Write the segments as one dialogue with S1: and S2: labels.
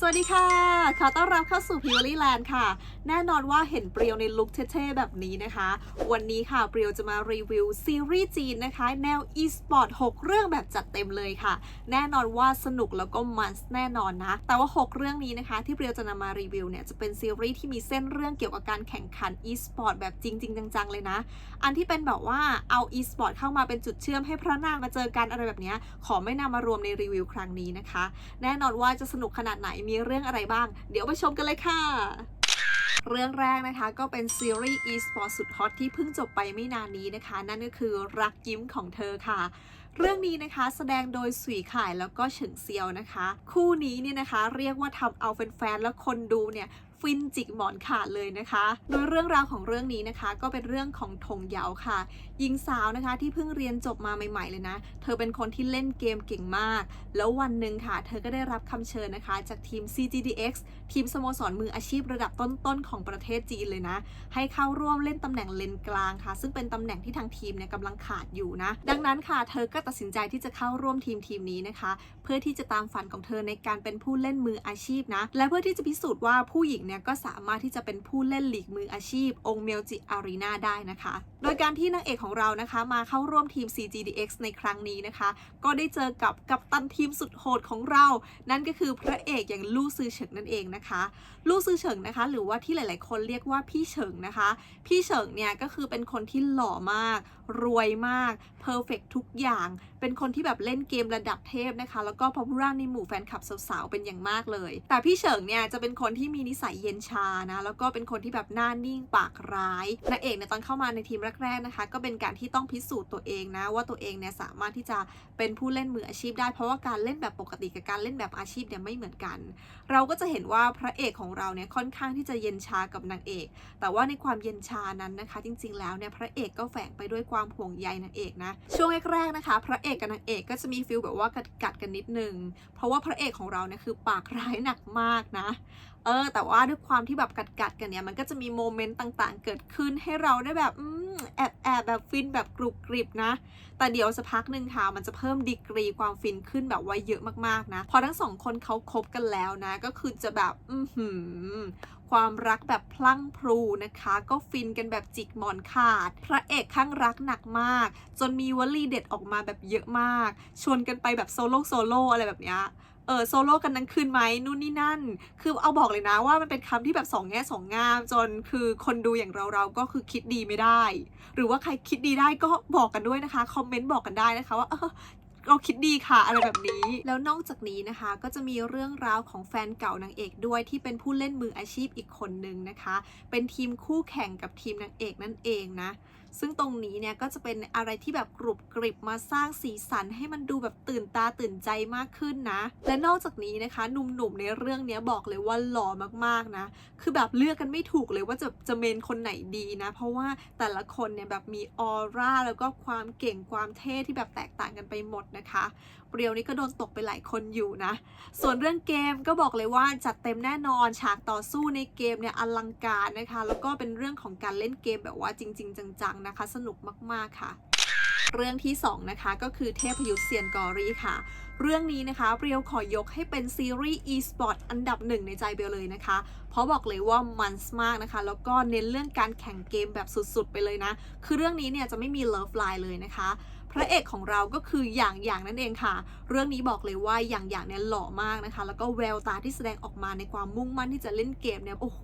S1: สวัสดีค่ะ ขอต้อนรับเข้าสู่ p u r e l y Land ค่ะ แน่นอนว่าเห็นเปรียวในลุคเท่ๆแบบนี้นะคะ วันนี้ค่ะเปรียวจะมารีวิวซีรีส์จีนนะคะ แนว e-sport 6 เรื่องแบบจัดเต็มเลยค่ะ แน่นอนว่าสนุกแล้วก็มันแน่นอนนะ แต่ว่า 6 เรื่องนี้นะคะ ที่เปรียวจะนำมารีวิวเนี่ยจะเป็นซีรีส์ที่มีเส้นเรื่องเกี่ยวกับการแข่งขัน e-sport แบบจริงๆจังๆเลยนะ อันที่เป็นแบบว่าเอา e-sport เข้ามาเป็นจุดเชื่อมให้พระนางมาเจอกันอะไรแบบนี้ขอไม่นำมารวมในรีวิวครั้งนี้นะคะ แน่นอนว่าจะสนุกขนาดไหนมีเรื่องอะไรบ้าง เดี๋ยวไปชมกันเลยค่ะเรื่องแรกนะคะก็เป็นซีรีส์ e-sport สุดฮอตที่เพิ่งจบไปไม่นานนี้นะคะ นั่นก็คือรักยิ้มของเธอค่ะ เรื่องนี้นะคะแสดงโดยสุยข่ายแล้วก็เฉิงเซียวนะคะ คู่นี้เนี่ยนะคะเรียกว่าทำเอาแฟนๆและคนดูเนี่ย ฟินจิกหมอนขาดเลยนะคะ โดยเรื่องราวของเรื่องนี้นะคะ ก็เป็นเรื่องของทงเยาค่ะหญิงสาวนะคะที่เพิ่งเรียนจบมาใหม่ ๆเลยนะ เธอเป็นคนที่เล่นเกมเก่งมาก แล้ววันหนึ่งค่ะ เธอก็ได้รับคำเชิญนะคะ จากทีม CGDX ทีมสโมสรมืออาชีพระดับต้นๆของประเทศจีนเลยนะ ให้เข้าร่วมเล่นตำแหน่งเลนกลางค่ะ ซึ่งเป็นตำแหน่งที่ทางทีมเนี่ยกำลังขาดอยู่นะ ดังนั้นค่ะเธอก็ตัดสินใจที่จะเข้าร่วมทีมทีมนี้นะคะ เพื่อที่จะตามฝันของเธอในการเป็นผู้เล่นมืออาชีพนะ และเพื่อที่จะพิสูจน์ว่าผู้หญิงเนี่ยก็สามารถที่จะเป็นผู้เล่นลีกมืออาชีพ องค์เมลจิอารีนาได้นะคะ โดยการที่นางเอกของเรานะคะ มาเข้าร่วมทีม CGDX ในครั้งนี้นะคะ ก็ได้เจอกับกัปตันทีมสุดโหดของเรา นั่นก็คือพระเอกอย่างลู่ซือเฉิงนั่นเองนะคะ ลู่ซือเฉิงนะคะ หรือว่าที่หลาย ๆ คนเรียกว่าพี่เฉิงนะคะ พี่เฉิงเนี่ยก็คือเป็นคนที่หล่อมาก รวยมาก เพอร์เฟกทุกอย่าง เป็นคนที่แบบเล่นเกมระดับเทพนะคะ แล้วก็พอพูร่าในหมู่แฟนคลับสาวๆ เป็นอย่างมากเลย แต่พี่เฉิงเนี่ยจะเป็นคนที่มีนิสัยเย็นชานะ แล้วก็เป็นคนที่แบบหน้านิ่งปากร้ายนางเอกเนี่ยตอนเข้ามาในทีมแรกๆนะคะ ก็เป็นการที่ต้องพิสูจน์ตัวเองนะ ว่าตัวเองเนี่ยสามารถที่จะเป็นผู้เล่นมืออาชีพได้ เพราะว่าการเล่นแบบปกติกับการเล่นแบบอาชีพเนี่ยไม่เหมือนกัน เราก็จะเห็นว่าพระเอกของเราเนี่ยค่อนข้างที่จะเย็นชากับนางเอก แต่ว่าในความเย็นชานั้นนะคะ จริงๆแล้วเนี่ยพระเอกก็แฝงไปด้วยความห่วงใยนางเอกนะช่วงแรกๆนะคะ พระเอกกับนางเอกก็จะมีฟิลแบบว่ากัดๆกันนิดนึง เพราะว่าพระเอกของเราเนี่ยคือปากร้ายหนักมากนะ เออ แต่ว่าด้วยความที่แบบกัดๆกันเนี่ย มันก็จะมีโมเมนต์ต่างๆ เกิดขึ้นให้เราได้แบบแอบแอบแบบฟินแบบกรุบกริบนะ แต่เดี๋ยวสักพักหนึ่งค่ะ มันจะเพิ่มดีกรีความฟินขึ้นแบบว่าเยอะมากๆนะ พอทั้งสองคนเขาคบกันแล้วนะ ก็คือจะแบบ อือหือ ความรักแบบพลั่งพรูนะคะ ก็ฟินกันแบบจิกหมอนขาด พระเอกข้างรักหนักมาก จนมีวลีเด็ดออกมาแบบเยอะมาก ชวนกันไปแบบโซโล่โซโล่อะไรแบบเนี้ยเออโซโล่กันทั้งคืนไหมนู่นนี่นั่น คือเอาบอกเลยนะว่ามันเป็นคำที่แบบสองแง่สองงาม จนคือคนดูอย่างเราเราก็คือคิดดีไม่ได้ หรือว่าใครคิดดีได้ก็บอกกันด้วยนะคะ คอมเมนต์บอกกันได้นะคะว่าเออ เราคิดดีค่ะอะไรแบบนี้ แล้วนอกจากนี้นะคะ ก็จะมีเรื่องราวของแฟนเก่านางเอกด้วยที่เป็นผู้เล่นมืออาชีพอีกคนนึงนะคะ เป็นทีมคู่แข่งกับทีมนางเอกนั่นเองนะ ซึ่งตรงนี้เนี่ยก็จะเป็นอะไรที่แบบกรุบกริบมาสร้างสีสันให้มันดูแบบตื่นตาตื่นใจมากขึ้นนะ และนอกจากนี้นะคะหนุ่มๆในเรื่องนี้บอกเลยว่าหล่อมากๆนะ คือแบบเลือกกันไม่ถูกเลยว่าจะจะเมนคนไหนดีนะ เพราะว่าแต่ละคนเนี่ยแบบมีออร่าแล้วก็ความเก่งความเท่ที่แบบแตกต่างกันไปหมดนะคะเปรียวนี่ก็โดนตกไปหลายคนอยู่นะ ส่วนเรื่องเกมก็บอกเลยว่าจัดเต็มแน่นอน ฉากต่อสู้ในเกมเนี่ยอลังการนะคะ แล้วก็เป็นเรื่องของการเล่นเกมแบบว่าจริง ๆ จังๆนะคะ สนุกมากๆค่ะเรื่องที่ 2 นะคะ ก็คือเทพยุทธเซียนกอรี่ค่ะ เรื่องนี้นะคะเปรียวขอยกให้เป็นซีรีส์ e-sport อันดับหนึ่งในใจเบลเลยนะคะ เพราะบอกเลยว่ามันมากนะคะ แล้วก็เน้นเรื่องการแข่งเกมแบบสุดๆ ไปเลยนะ คือเรื่องนี้เนี่ยจะไม่มีเลิฟไลน์เลยนะคะ ระเอกของเราก็คืออย่างอย่างนั่นเองค่ะ เรื่องนี้บอกเลยว่าอย่างอย่างเนี่ยหล่อมากนะคะ แล้วก็แววตาที่แสดงออกมาในความมุ่งมั่นที่จะเล่นเกมเนี่ยโอ้โห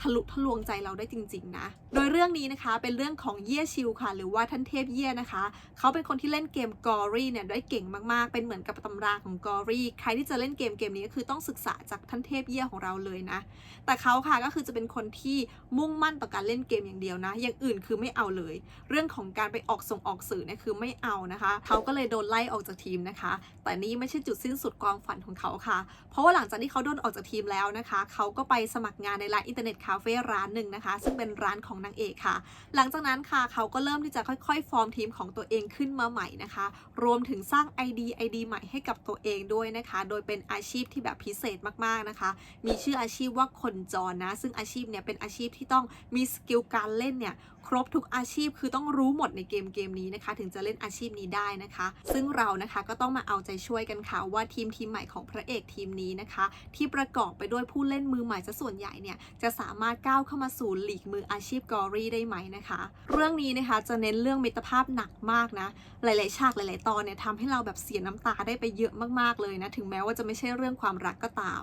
S1: ทะลุทะลวงใจเราได้จริง ๆ นะ โดยเรื่องนี้นะคะเป็นเรื่องของเย่ชิวค่ะ หรือว่าท่านเทพเย่นะคะ เขาเป็นคนที่เล่นเกมกอรี่เนี่ยได้เก่งมากๆ เป็นเหมือนกับตำราของกอรี่ใครที่จะเล่นเกมเกมนี้ก็คือต้องศึกษาจากท่านเทพเย่ของเราเลยนะ แต่เขาค่ะก็คือจะเป็นคนที่มุ่งมั่นต่อการเล่นเกมอย่างเดียวนะ อย่างอื่นคือไม่เอาเลย เรื่องของการไปออกส่งออกสื่อเนี่ยคือไม่เอานะคะ เขาก็เลยโดนไล่ออกจากทีมนะคะ แต่นี่ไม่ใช่จุดสิ้นสุดความฝันของเขาค่ะ เพราะว่าหลังจากที่เขาโดนออกจากทีมแล้วนะคะ เขาก็ไปสมัครงานในร้านอินเทอร์เน็ตคาเฟ่ร้านหนึ่งนะคะ ซึ่งเป็นร้านของนางเอกค่ะ หลังจากนั้นค่ะเขาก็เริ่มที่จะค่อยๆ ฟอร์มทีมของตัวเองขึ้นมาใหม่นะคะ รวมถึงสร้าง ID ID ใหม่ให้กับตัวเองด้วยนะคะ โดยเป็นอาชีพที่แบบพิเศษมากๆนะคะ มีชื่ออาชีพว่าคนจรนะ ซึ่งอาชีพเนี่ยเป็นอาชีพที่ต้องมีสกิลการเล่นเนี่ย ครบทุกอาชีพคือต้องรู้หมดในเกมเกมนี้นะคะ ถึงจะเล่นอาชีพนี้ได้นะคะ ซึ่งเรานะคะก็ต้องมาเอาใจช่วยกันค่ะว่าทีมทีมใหม่ของพระเอกทีมนี้นะคะ ที่ประกอบไปด้วยผู้เล่นมือใหม่ซะส่วนใหญ่เนี่ยจะสามารถก้าวเข้ามาสู่หลีกมืออาชีพกอรี่ได้ไหมนะคะ เรื่องนี้นะคะจะเน้นเรื่องมิตรภาพหนักมากนะ หลาย ๆ ฉากหลาย ๆ ตอนเนี่ยทำให้เราแบบเสียน้ำตาได้ไปเยอะมาก ๆ เลยนะ ถึงแม้ว่าจะไม่ใช่เรื่องความรักก็ตาม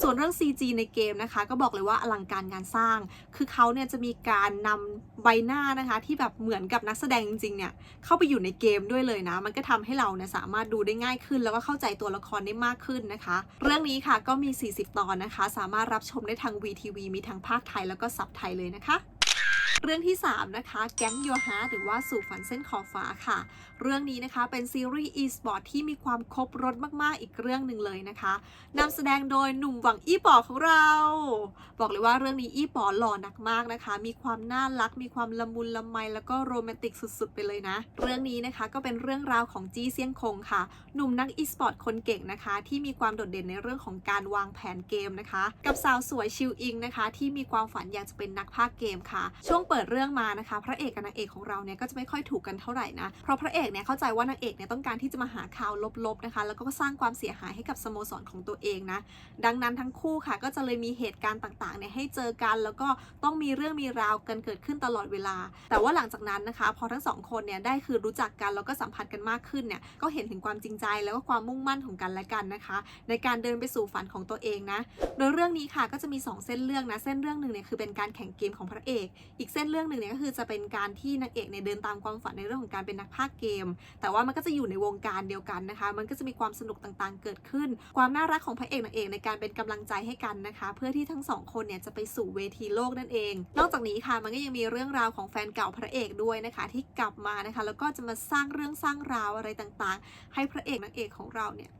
S1: ส่วนเรื่อง CG ในเกมนะคะ ก็บอกเลยว่าอลังการงานสร้าง คือเขาเนี่ยจะมีการนำใบหน้านะคะ ที่แบบเหมือนกับนักแสดงจริงๆเนี่ยเข้าไปอยู่ในเกมด้วยเลยนะ มันก็ทำให้เราเนี่ยสามารถดูได้ง่ายขึ้น แล้วก็เข้าใจตัวละครได้มากขึ้นนะคะ เรื่องนี้ค่ะก็มี 40 ตอนนะคะ สามารถรับชมได้ทาง VTV มีทั้งภาคไทยแล้วก็ซับไทยเลยนะคะ เรื่องที่ 3 นะคะ แก๊งโยฮาหรือว่าสู่ฝันเส้นขอบฟ้าค่ะ เรื่องนี้นะคะเป็นซีรีส์ e-sport ที่มีความครบรถมาก ๆ อีกเรื่องหนึ่งเลยนะคะนำแสดงโดยหนุ่มหวังอี้ป๋อของเรา บอกเลยว่าเรื่องนี้อี้ป๋อหล่อหนักมากนะคะ มีความน่ารัก มีความละมุนละไม แล้วก็โรแมนติกสุด ๆ ไปเลยนะ เรื่องนี้นะคะก็เป็นเรื่องราวของจี้เซียงคงค่ะ หนุ่มนัก e-sport คนเก่งนะคะ ที่มีความโดดเด่นในเรื่องของการวางแผนเกมนะคะ กับสาวสวยชิวอิงนะคะ ที่มีความฝันอยากจะเป็นนักพากย์เกมค่ะ ช่วงเปิดเรื่องมานะคะ พระเอกกับนางเอกของเราเนี่ยก็จะไม่ค่อยถูกกันเท่าไหร่นะ เพราะพระเอกเนี่ยเข้าใจว่านางเอกเนี่ยต้องการที่จะมาหาข่าวลบๆนะคะ แล้วก็สร้างความเสียหายให้กับสโมสรของตัวเองนะ ดังนั้นทั้งคู่ค่ะ ก็จะเลยมีเหตุการณ์ต่างๆเนี่ยให้เจอกัน แล้วก็ต้องมีเรื่องมีราวกันเกิดขึ้นตลอดเวลา แต่ว่าหลังจากนั้นนะคะ พอทั้งสองคนเนี่ยได้คือรู้จักกันแล้วก็สัมผัสกันมากขึ้นเนี่ยก็เห็นถึงความจริงใจแล้วก็ความมุ่งมั่นของกันและกันนะคะ ในการเดินไปสู่ฝันของตัวเองนะ โดยเรื่องนี้ค่ะก็จะมี 2 เส้นเรื่องนะเส้นเรื่องหนึ่งเนี่ยคือเป็นการแข่งเกมของพระเอก อีกเส้นเรื่องหนึ่งเนี่ยก็คือจะเป็นการที่นางเอกเนี่ยเดินตามความฝันในเรื่องของการเป็นนักพากย์เกม แต่ว่ามันก็จะอยู่ในวงการเดียวกันนะคะ มันก็จะมีความสนุกต่างๆ เกิดขึ้น ความน่ารักของพระเอกนางเอกในการเป็นกำลังใจให้กันนะคะ เพื่อที่ทั้งสองคนเนี่ยจะไปสู่เวทีโลกนั่นเอง นอกจากนี้ค่ะมันก็ยังมีเรื่องราวของแฟนเก่าพระเอกด้วยนะคะ ที่กลับมานะคะ แล้วก็จะมาสร้างเรื่องสร้างราวอะไรต่างๆ ให้พระเอกนางเอกของเราเนี่ย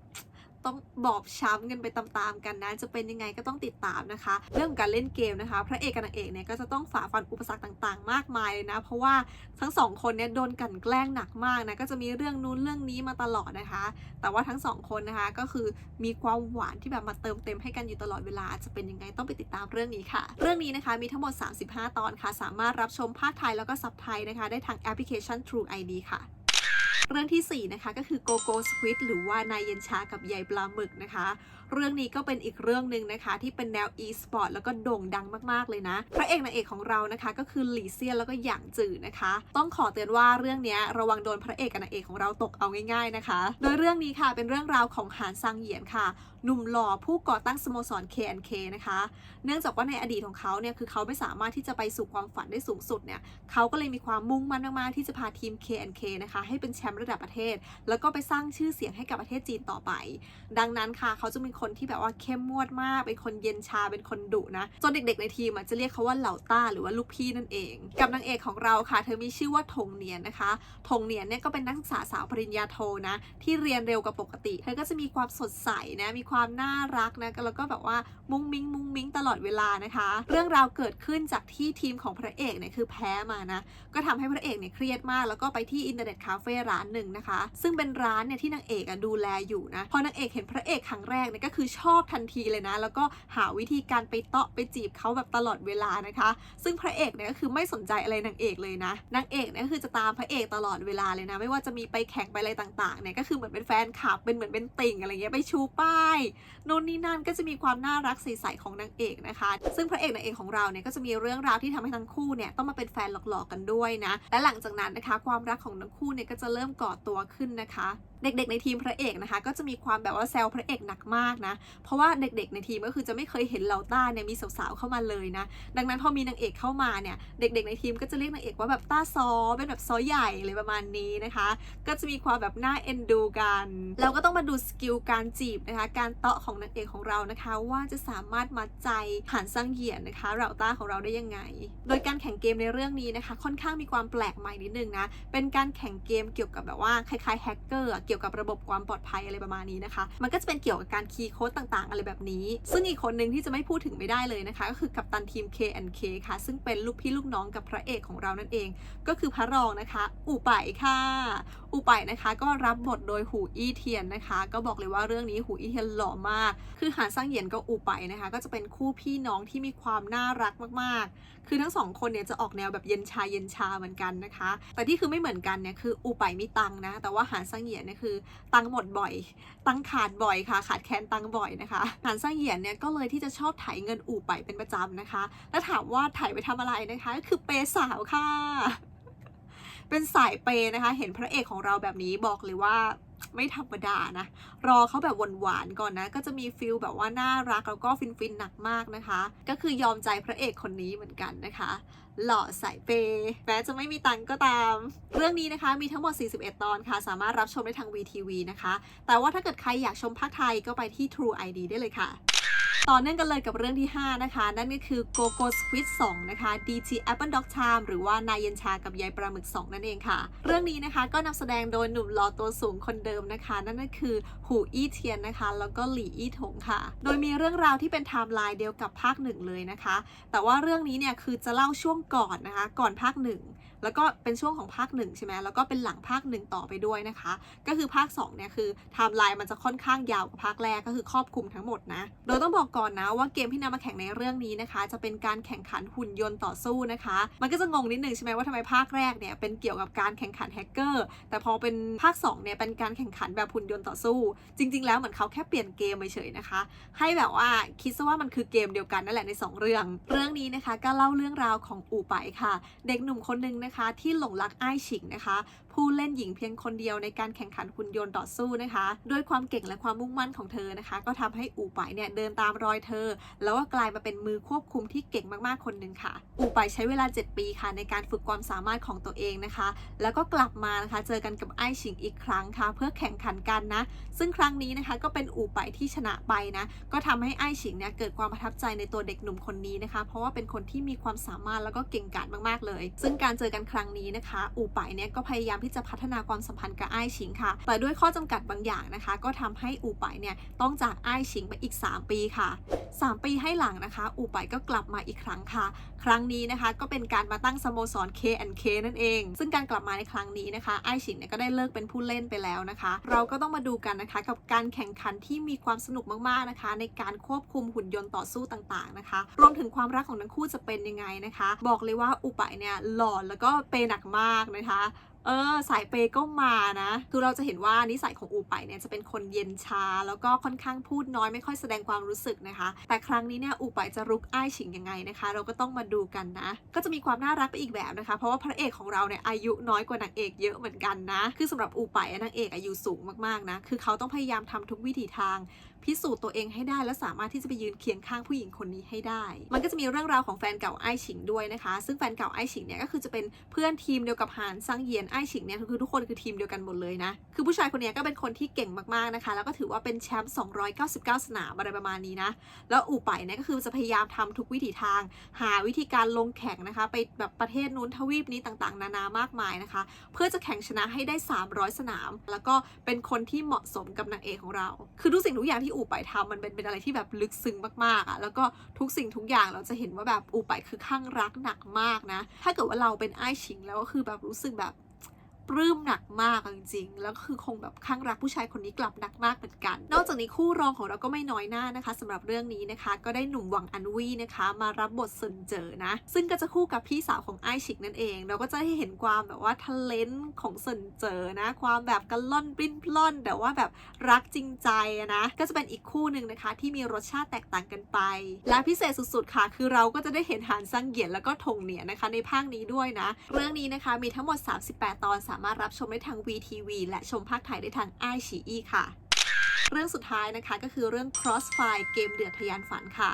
S1: ต้องบอบช้ำกันไปตามๆกันนะ จะเป็นยังไงก็ต้องติดตามนะคะ เรื่องการเล่นเกมนะคะ พระเอกกับนางเอกเนี่ยก็จะต้องฝ่าฟันอุปสรรคต่างๆ มากมายเลยนะ เพราะว่าทั้งสองคนเนี่ยโดนกันแกล้งหนักมากนะ ก็จะมีเรื่องนู้นเรื่องนี้มาตลอดนะคะ แต่ว่าทั้งสองคนนะคะก็คือมีความหวานที่แบบมาเติมเต็มให้กันอยู่ตลอดเวลา จะเป็นยังไงต้องไปติดตามเรื่องนี้ค่ะ เรื่องนี้นะคะมีทั้งหมด 35 ตอนค่ะ สามารถรับชมภาคไทยแล้วก็ซับไทยนะคะ ได้ทางแอปพลิเคชัน True ID ค่ะ เรื่องที่ 4 นะคะ ก็คือโกโก้สควิดหรือว่านายเย็นชากับใยปลาหมึกนะคะ เรื่องนี้ก็เป็นอีกเรื่องหนึ่งนะคะ ที่เป็นแนว e-sport แล้วก็โด่งดังมากๆเลยนะ พระเอกนางเอกของเรานะคะก็คือหลี่เซียนแล้วก็หยางจือนะคะ ต้องขอเตือนว่าเรื่องนี้ระวังโดนพระเอกกับนางเอกของเราตกเอาง่ายๆนะคะ โดยเรื่องนี้ค่ะเป็นเรื่องราวของหานซังเหยียนค่ะ หนุ่มหล่อผู้ก่อตั้งสโมสร KNK นะคะ เนื่องจากว่าในอดีตของเขาเนี่ยคือเขาไม่สามารถที่จะไปสู่ความฝันได้สูงสุดเนี่ยเขาก็เลยมีความมุ่งมั่นมากๆที่จะพาทีม KNK นะคะให้เป็นแชมป์ระดับประเทศ แล้วก็ไปสร้างชื่อเสียงให้กับประเทศจีนต่อไป ดังนั้นค่ะเขาจะเป็นคนที่แบบว่าเข้มงวดมาก เป็นคนเย็นชา เป็นคนดุนะ จนเด็กๆในทีมจะเรียกเขาว่าเหล่าต้าหรือว่าลูกพี่นั่นเอง กับนางเอกของเราค่ะ เธอมีชื่อว่าทงเนียนนะคะทงเนียนเนี่ยก็เป็นนักศึกษาสาวปริญญาโทนะ ที่เรียนเร็วกว่าปกติ เธอก็จะมีความสดใสนะ มีความน่ารักนะ แล้วก็แบบว่ามุ้งมิ้งมุ้งมิ้งตลอดเวลานะคะ เรื่องราวเกิดขึ้นจากที่ทีมของพระเอกเนี่ยคือแพ้มานะ ก็ทำให้พระเอกเนี่ยเครียดมาก แล้วก็ไปที่อินเทอร์เน็ตคาเฟ่ร้านหนึ่งนะคะ ซึ่งเป็นร้านเนี่ยที่นางเอกอดูแลอยู่นะ พอนางเอกเห็นพระเอกครั้งแรกเนี่ยก็คือชอบทันทีเลยนะ แล้วก็หาวิธีการไปเตาะไปจีบเขาแบบตลอดเวลานะคะ ซึ่งพระเอกเนี่ยก็คือไม่สนใจอะไรนางเอกเลยนะนางเอกเนี่ยก็คือจะตามพระเอกตลอดเวลาเลยนะ ไม่ว่าจะมีไปแข่งไปอะไรต่างๆเนี่ยก็คือเหมือนเป็นแฟนคลับเป็นเหมือนเป็นติ่งอะไรเงี้ยไปชูป้าย นู่นนี่นั่นก็จะมีความน่ารักใสๆของนางเอกนะคะ ซึ่งพระเอกนางเอกของเราเนี่ยก็จะมีเรื่องราวที่ทำให้ทั้งคู่เนี่ยต้องมาเป็นแฟนหลอกๆกันด้วยนะ และหลังจากนั้นนะคะ ความรักของทั้งคู่เนี่ยก็จะเริ่มก่อตัวขึ้นนะคะเด็กๆในทีมพระเอกนะคะ ก็จะมีความแบบว่าแซวพระเอกหนักมากนะ เพราะว่าเด็กๆในทีมก็คือจะไม่เคยเห็นเหล่าต้าเนี่ยมีสาวๆเข้ามาเลยนะ ดังนั้นพอมีนางเอกเข้ามาเนี่ยเด็กๆในทีมก็จะเรียกนางเอกว่าแบบต้าซอเป็นแบบซอใหญ่เลยประมาณนี้นะคะ ก็จะมีความแบบน่าเอ็นดูกัน แล้วก็ต้องมาดูสกิลการจีบนะคะ การเตาะของนางเอกของเรานะคะ ว่าจะสามารถมัดใจหันซังเหยียนนะคะเหล่าต้าของเราได้ยังไง โดยการแข่งเกมในเรื่องนี้นะคะ ค่อนข้างมีความแปลกใหม่นิดนึงนะ เป็นการแข่งเกมเกี่ยวกับแบบว่าคล้ายๆแฮกเกอร์เกี่ยวกับระบบความปลอดภัยอะไรประมาณนี้นะคะ มันก็จะเป็นเกี่ยวกับการคีย์โค้ดต่างๆ อะไรแบบนี้ ซึ่งอีกคนหนึ่งที่จะไม่พูดถึงไม่ได้เลยนะคะ ก็คือกัปตันทีม K&K ค่ะ ซึ่งเป็นลูกพี่ลูกน้องกับพระเอกของเรานั่นเอง ก็คือพระรองนะคะ อู่ไปค่ะอูไปนะคะก็รับบทโดยหูอี้เทียนนะคะ ก็บอกเลยว่าเรื่องนี้หูอี้เทียนหล่อมาก คือหานซังเหยียนกับอูไปนะคะ ก็จะเป็นคู่พี่น้องที่มีความน่ารักมากๆ คือทั้งสองคนเนี่ยจะออกแนวแบบเย็นชาเย็นชาเหมือนกันนะคะ แต่ที่คือไม่เหมือนกันเนี่ยคืออูไปมีตังนะ แต่ว่าหานซังเหยียนเนี่ยคือตังหมดบ่อย ตังขาดบ่อยค่ะ ขาดแคลนตังบ่อยนะคะหานซังเหยียนเนี่ยก็เลยที่จะชอบไถเงินอูไปเป็นประจำนะคะ แล้วถามว่าไถไปทำอะไรนะคะก็คือเปย์สาวค่ะ เป็นสายเปย์นะคะ เห็นพระเอกของเราแบบนี้บอกเลยว่าไม่ธรรมดานะ รอเขาแบบหวานๆก่อนนะ ก็จะมีฟิลแบบว่าน่ารักแล้วก็ฟินๆหนักมากนะคะ ก็คือยอมใจพระเอกคนนี้เหมือนกันนะคะ หล่อสายเปย์แม้จะไม่มีตังก็ตาม เรื่องนี้นะคะมีทั้งหมด 41 ตอนค่ะ สามารถรับชมได้ทาง VTV นะคะ แต่ว่าถ้าเกิดใครอยากชมภาคไทยก็ไปที่ True ID ได้เลยค่ะ ต่อเนื่องกันเลยกับเรื่องที่ 5 นะคะ นั่นก็คือ Go Go Squid 2 นะคะ DT Apple Dog Time หรือว่านายเย็นชากับยายปลาหมึก 2 นั่นเองค่ะ เรื่องนี้นะคะก็นำแสดงโดยหนุ่มหล่อตัวสูงคนเดิมนะคะ นั่นก็คือหูอี้เทียนนะคะ แล้วก็หลี่อี้ถงค่ะ โดยมีเรื่องราวที่เป็นไทม์ไลน์เดียวกับภาคหนึ่งเลยนะคะ แต่ว่าเรื่องนี้เนี่ยคือจะเล่าช่วงก่อนนะคะ ก่อนภาคหนึ่ง แล้วก็เป็นช่วงของภาคหนึ่งใช่ไหมแล้วก็เป็นหลังภาคหนึ่งต่อไปด้วยนะคะ ก็คือภาค2เนี่ยคือไทม์ไลน์มันจะค่อนข้างยาวกว่าภาคแรกก็คือครอบคลุมทั้งหมดนะ โดยต้องบอกก่อนนะว่าเกมที่นำมาแข่งในเรื่องนี้นะคะ จะเป็นการแข่งขันหุ่นยนต์ต่อสู้นะคะ มันก็จะงงนิดนึงใช่ไหมว่าทำไมภาคแรกเนี่ยเป็นเกี่ยวกับการแข่งขันแฮกเกอร์แต่พอเป็นภาค2เนี่ยเป็นการแข่งขันแบบหุ่นยนต์ต่อสู้ จริง ๆ แล้วเหมือนเขาแค่เปลี่ยนเกมเฉยๆนะคะ ให้แบบว่าคิดซะว่ามันคือเกมเดียวกันนั่นแหละใน 2 เรื่อง เรื่องนี้นะคะก็เล่าเรื่องราวของอูไปค่ะ เด็กหนุ่มคนนึงนะคะที่หลงรักอ้ายฉิงนะคะ ผู้เล่นหญิงเพียงคนเดียวในการแข่งขันหุ่นยนต์ต่อสู้นะคะ ด้วยความเก่งและความมุ่งมั่นของเธอนะคะ ก็ทำให้อู่ไปเนี่ยเดินตามรอยเธอ แล้วก็กลายมาเป็นมือควบคุมที่เก่งมากๆคนหนึ่งค่ะ อู่ไปใช้เวลา 7 ปีค่ะ ในการฝึกความสามารถของตัวเองนะคะ แล้วก็กลับมานะคะเจอกันกับไอชิงอีกครั้งค่ะ เพื่อแข่งขันกันนะ ซึ่งครั้งนี้นะคะก็เป็นอู่ไปที่ชนะไปนะ ก็ทำให้ไอชิงเนี่ยเกิดความประทับใจในตัวเด็กหนุ่มคนนี้นะคะ เพราะว่าเป็นคนที่มีความสามารถแล้วก็เก่งกาจมากๆเลย ซึ่งการเจอกันครั้งนี้นะคะ อู่ไปเนี่ยก็พยายามที่จะพัฒนาความสัมพันธ์กับไอ้ายฉิงค่ะ แต่ด้วยข้อจำกัดบางอย่างนะคะ ก็ทำให้อูไปเนี่ยต้องจากไอ้ายฉิงไปอีก 3 ปีค่ะ 3 ปีให้หลังนะคะ อูไปก็กลับมาอีกครั้งค่ะ ครั้งนี้นะคะก็เป็นการมาตั้งสโมสร K&K นั่นเอง ซึ่งการกลับมาในครั้งนี้นะคะไอชิงเนี่ยก็ได้เลิกเป็นผู้เล่นไปแล้วนะคะ เราก็ต้องมาดูกันนะคะกับการแข่งขันที่มีความสนุกมากๆนะคะ ในการควบคุมหุ่นยนต์ต่อสู้ต่างๆนะคะ รวมถึงความรักของทั้งคู่จะเป็นยังไงนะคะ บอกเลยว่าอูไปเนี่ยหล่อแล้วก็เปหนักมากนะคะ เออสายเปย์ก็มานะ คือเราจะเห็นว่านิสัยของอูไปเนี่ยจะเป็นคนเย็นชา แล้วก็ค่อนข้างพูดน้อยไม่ค่อยแสดงความรู้สึกนะคะ แต่ครั้งนี้เนี่ยอูไปจะรุกอ้ายฉิงยังไงนะคะ เราก็ต้องมาดูกันนะ ก็จะมีความน่ารักไปอีกแบบนะคะ เพราะว่าพระเอกของเราเนี่ยอายุน้อยกว่านางเอกเยอะเหมือนกันนะ คือสำหรับอูไปนางเอกอายุสูงมากๆนะ คือเขาต้องพยายามทำทุกวิถีทางพิสูจน์ตัวเองให้ได้และสามารถที่จะไปยืนเคียงข้างผู้หญิงคนนี้ให้ได้ มันก็จะมีเรื่องราวของแฟนเก่าไอ้ฉิงด้วยนะคะ ซึ่งแฟนเก่าไอ้ฉิงเนี่ยก็คือจะเป็นเพื่อนทีมเดียวกับหานซังเยียนไอ้ฉิงเนี่ยคือทุกคนคือทีมเดียวกันหมดเลยนะคือผู้ชายคนนี้ก็เป็นคนที่เก่งมากๆนะคะ แล้วก็ถือว่าเป็นแชมป์299 สนามอะไรประมาณนี้นะแล้วอูไปเนี่ยก็คือจะพยายามทำทุกวิถีทาง หาวิธีการลงแข่งนะคะ ไปแบบประเทศนู้นทวีปนี้ต่างๆ นานามากมายนะคะ เพื่อจะแข่งชนะให้ได้ 300 สนาม แล้วก็เป็นคนที่เหมาะสมกับนางเอกของเรา คือทุกสิ่งทุกอย่างที่อูไปทำมันเป็นเป็นอะไรที่แบบลึกซึ้งมากๆอะ่ะแล้วก็ทุกสิ่งทุกอย่างเราจะเห็นว่าแบบอูไปคือข้างรักหนักมากนะ ถ้าเกิดว่าเราเป็นไอ้ชิงแล้วก็คือแบบรู้สึกแบบ ปลื้มหนักมากจริงๆ แล้วก็คือคงแบบข้างรักผู้ชายคนนี้กลับหนักมากเหมือนกัน นอกจากนี้คู่รองของเราก็ไม่น้อยหน้านะคะสำหรับเรื่องนี้นะคะ ก็ได้หนุ่มหวังอันวีนะคะ มารับบทสนเจอนะ ซึ่งก็จะคู่กับพี่สาวของไอชิกนั่นเอง เราก็จะได้เห็นความแบบว่าทะเลนของสนเจอนะ ความแบบกันล่อนปลิ้นปล้อน แต่ว่าแบบรักจริงใจนะ ก็จะเป็นอีกคู่หนึ่งนะคะ ที่มีรสชาติแตกต่างกันไป และพิเศษสุดๆค่ะ คือเราก็จะได้เห็นหานซังเหยียนแล้วก็ทงเหนียนนะคะในภาคนี้ด้วยนะ เรื่องนี้นะคะมีทั้งหมด 38 ตอนามารถรับชมได้ทาง VTV และชมภาคไทยได้ทางไอชีอีค่ะ เรื่องสุดท้ายนะคะก็คือเรื่อง Crossfire เกมเดือดทะยานฝันค่ะ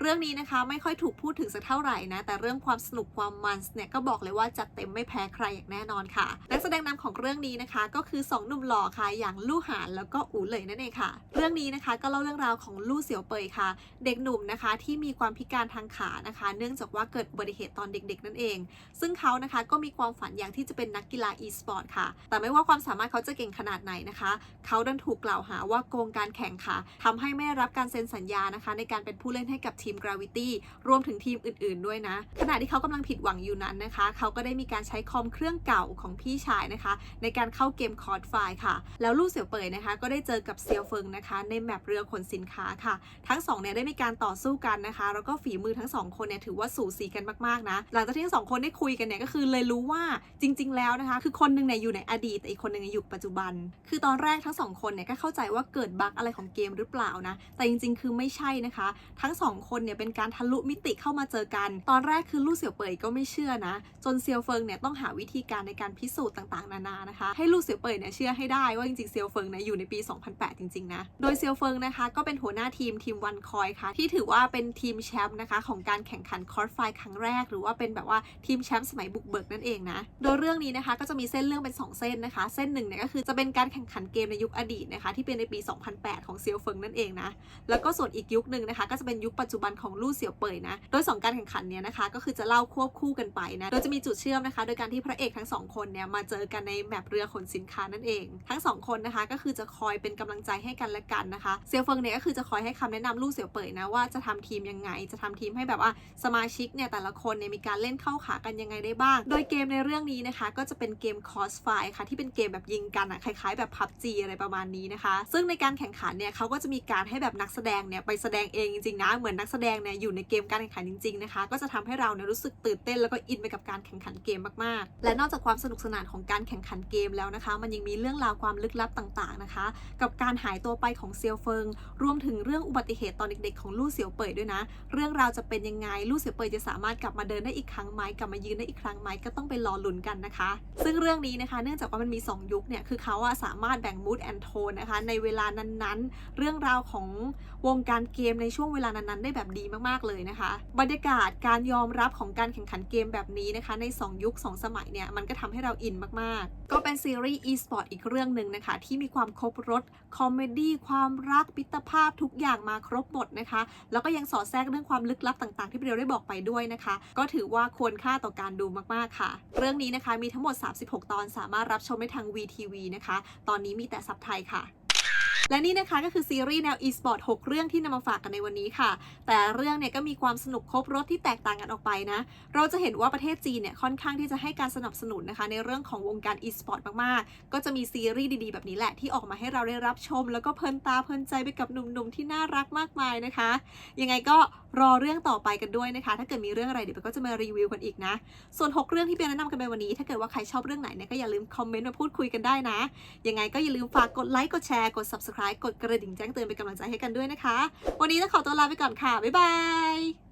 S1: เรื่องนี้นะคะไม่ค่อยถูกพูดถึงสักเท่าไหร่นะ แต่เรื่องความสนุกความมันเนี่ยก็บอกเลยว่าจัดเต็มไม่แพ้ใครอย่างแน่นอนค่ะนักแสดงนำของเรื่องนี้นะคะ ก็คือ 2 หนุ่มหล่อค่ะ อย่างลู่หานแล้วก็อู๋เหลยนั่นเองค่ะ เรื่องนี้นะคะก็เล่าเรื่องราวของลู่เสี่ยวเปยค่ะ เด็กหนุ่มนะคะที่มีความพิการทางขานะคะ เนื่องจากว่าเกิดอุบัติเหตุตอนเด็ก ๆ นั่นเอง ซึ่งเขานะคะก็มีความฝันอย่างที่จะเป็นนักกีฬา e-sport ค่ะ แต่ไม่ว่าความสามารถเขาจะเก่งขนาดไหนนะคะ เขาดันถูกกล่าวหาว่าโกงการแข่งค่ะทำให้ไม่ได้รับการเซ็นสัญญานะคะ ในการเป็นผู้เล่นให้กับทีีม Gravity รวมถึงทีมอื่นๆด้วยนะ ขณะที่เขากำลังผิดหวังอยู่นั้นนะคะ เขาก็ได้มีการใช้คอมเครื่องเก่าของพี่ชายนะคะ ในการเข้าเกมคอร์ดไฟล์ค่ะ แล้วลู่เสี่ยวเป่ยนะคะ ก็ได้เจอกับเซียวเฟิงนะคะ ในแมปเรือขนสินค้าค่ะ ทั้งสองเนี่ยได้มีการต่อสู้กันนะคะ แล้วก็ฝีมือทั้งสองคนเนี่ยถือว่าสูสีกันมากๆนะ หลังจากที่ทั้งสองคนได้คุยกันเนี่ยก็คือเลยรู้ว่าจริง ๆ แล้วนะคะ คือคนหนึงเนี่ยอยู่ในอดีตแต่อีกคนหนึงเนี่ยอยู่ปัจจุบัน คือตอนแรกทั้งสองคนเนี่ยก็เข้าใจว่าเกิดบั๊กอะไรของเกมหรือเปล่านะ แต่จริง ๆ คือไม่ใช่นะคะ ทั้งสองคนเนี่ยเป็นการทะลุมิติเข้ามาเจอกัน ตอนแรกคือลู่เสี่ยวเป่ยก็ไม่เชื่อนะ จนเซียวเฟิงเนี่ยต้องหาวิธีการในการพิสูจน์ต่างๆ นานานะคะ ให้ลู่เสี่ยวเป่ยเนี่ยเชื่อให้ได้ว่าจริงๆเซียวเฟิงเนี่ยอยู่ในปี 2008 จริงๆนะ โดยเซียวเฟิงนะคะก็เป็นหัวหน้าทีมทีมวันคอยค่ะ ที่ถือว่าเป็นทีมแชมป์นะคะของการแข่งขันคอร์สไฟครั้งแรก หรือว่าเป็นแบบว่าทีมแชมป์สมัยบุกเบิกนั่นเองนะ โดยเรื่องนี้นะคะก็จะมีเส้นเรื่องเป็น 2 เส้นนะคะ เส้นหนึ่งเนี่ยก็คือจะเป็นการแข่งขันเกมในยุคอดีตนะคะที่เป็นในปี 2008 ของเซียวเฟิงนั่นเองนะ แล้วก็ส่วนอีกยุคหนึ่งนะคะก็จะเป็นยุคปัจจุบันของลู่เสี่ยวเป่ยนะ โดยสองการแข่งขันเนี้ยนะคะ ก็คือจะเล่าควบคู่กันไปนะ โดยจะมีจุดเชื่อมนะคะ โดยการที่พระเอกทั้งสองคนเนี่ยมาเจอกันในแมปเรือขนสินค้านั่นเอง ทั้งสองคนนะคะก็คือจะคอยเป็นกำลังใจให้กันและกันนะคะ เซียวเฟิงเนี่ยก็คือจะคอยให้คำแนะนำลู่เสี่ยวเป่ยนะว่าจะทำทีมยังไง จะทำทีมให้แบบว่าสมาชิกเนี่ยแต่ละคนเนี่ยมีการเล่นเข้าขากันยังไงได้บ้าง โดยเกมในเรื่องนี้นะคะ ก็จะเป็นเกม Crossfire ค่ะที่เป็นเกมแบบยิงกันอะคล้ายๆแบบ PUBG อะไรประมาณนี้นะคะ ซึ่งในการแข่งขันเนี่ยเขาก็จะมีการให้แบบนักแสดงเนี่ยไปแสดงเองจริงๆนะเหมือนนักแสดงเนี่ยอยู่ในเกมการแข่งขันจริงๆนะคะ ก็จะทำให้เราเนี่ยรู้สึกตื่นเต้นแล้วก็อินไปกับการแข่งขันเกมมากๆ และนอกจากความสนุกสนานของการแข่งขันเกมแล้วนะคะ มันยังมีเรื่องราวความลึกลับต่างๆนะคะ กับการหายตัวไปของเซียวเฟิง รวมถึงเรื่องอุบัติเหตุตอนเด็กๆ ของลู่เสี่ยวเป่ยด้วยนะ เรื่องราวจะเป็นยังไงลู่เสี่ยวเป่ยจะสามารถกลับมาเดินได้อีกครั้งไหมกลับมายืนได้อีกครั้งไหมก็ต้องไปรอลุ้นกันนะคะ ซึ่งเรื่องนี้นะคะเนื่องจากว่ามันมี 2 ยุคเนี่ยคือเขาอะสามารถแบ่งมูดแอนโทนนะคะในเวลานั้นๆ เรื่องราวของวงการเกมในช่วงเวลานั้นๆได้แบบดีมากๆเลยนะคะ บรรยากาศการยอมรับของการแข่งขันเกมแบบนี้นะคะ ใน 2 ยุค 2 สมัยเนี่ยมันก็ทำให้เราอินมากๆ ก็เป็นซีรีส์ e-sport อีกเรื่องหนึ่งนะคะ ที่มีความครบรถคอมเมดี้ความรักมิตรภาพทุกอย่างมาครบหมดนะคะ แล้วก็ยังสอดแทรกเรื่องความลึกลับต่างๆ ที่เบลได้บอกไปด้วยนะคะ ก็ถือว่าควรค่าต่อการดูมากๆค่ะ เรื่องนี้นะคะมีทั้งหมด 36 ตอนสามารถรับชมได้ทาง VTV นะคะ ตอนนี้มีแต่ซับไทยค่ะ และนี่นะคะก็คือซีรีส์แนว e-sport 6 เรื่องที่นำมาฝากกันในวันนี้ค่ะ แต่เรื่องเนี่ยก็มีความสนุกครบรถที่แตกต่างกันออกไปนะ เราจะเห็นว่าประเทศจีนเนี่ยค่อนข้างที่จะให้การสนับสนุนนะคะ ในเรื่องของวงการ e-sport มาก ๆ ก็จะมีซีรีส์ดี ๆ แบบนี้แหละที่ออกมาให้เราได้รับชม แล้วก็เพลินตาเพลินใจไปกับหนุ่ม ๆ ที่น่ารักมากมายนะคะ ยังไงก็รอเรื่องต่อไปกันด้วยนะคะ ถ้าเกิดมีเรื่องอะไรเดี๋ยวเบลก็จะมารีวิวกันอีกนะ ส่วน 6 เรื่องที่เบลแนะนำกันไปวันนี้ ถ้าเกิดว่าใครชอบเรื่องไหนเนี่ยก็อย่าลืมคอมเมนต์มาพูดคุยกันได้นะ ยังไงก็อย่าลืมฝากกดไลค์กดแชร์กด subscribe กดกระดิ่งแจ้งเตือนเป็นกำลังใจให้กันด้วยนะคะ วันนี้ต้องขอตัวลาไปก่อนค่ะ บ๊ายบาย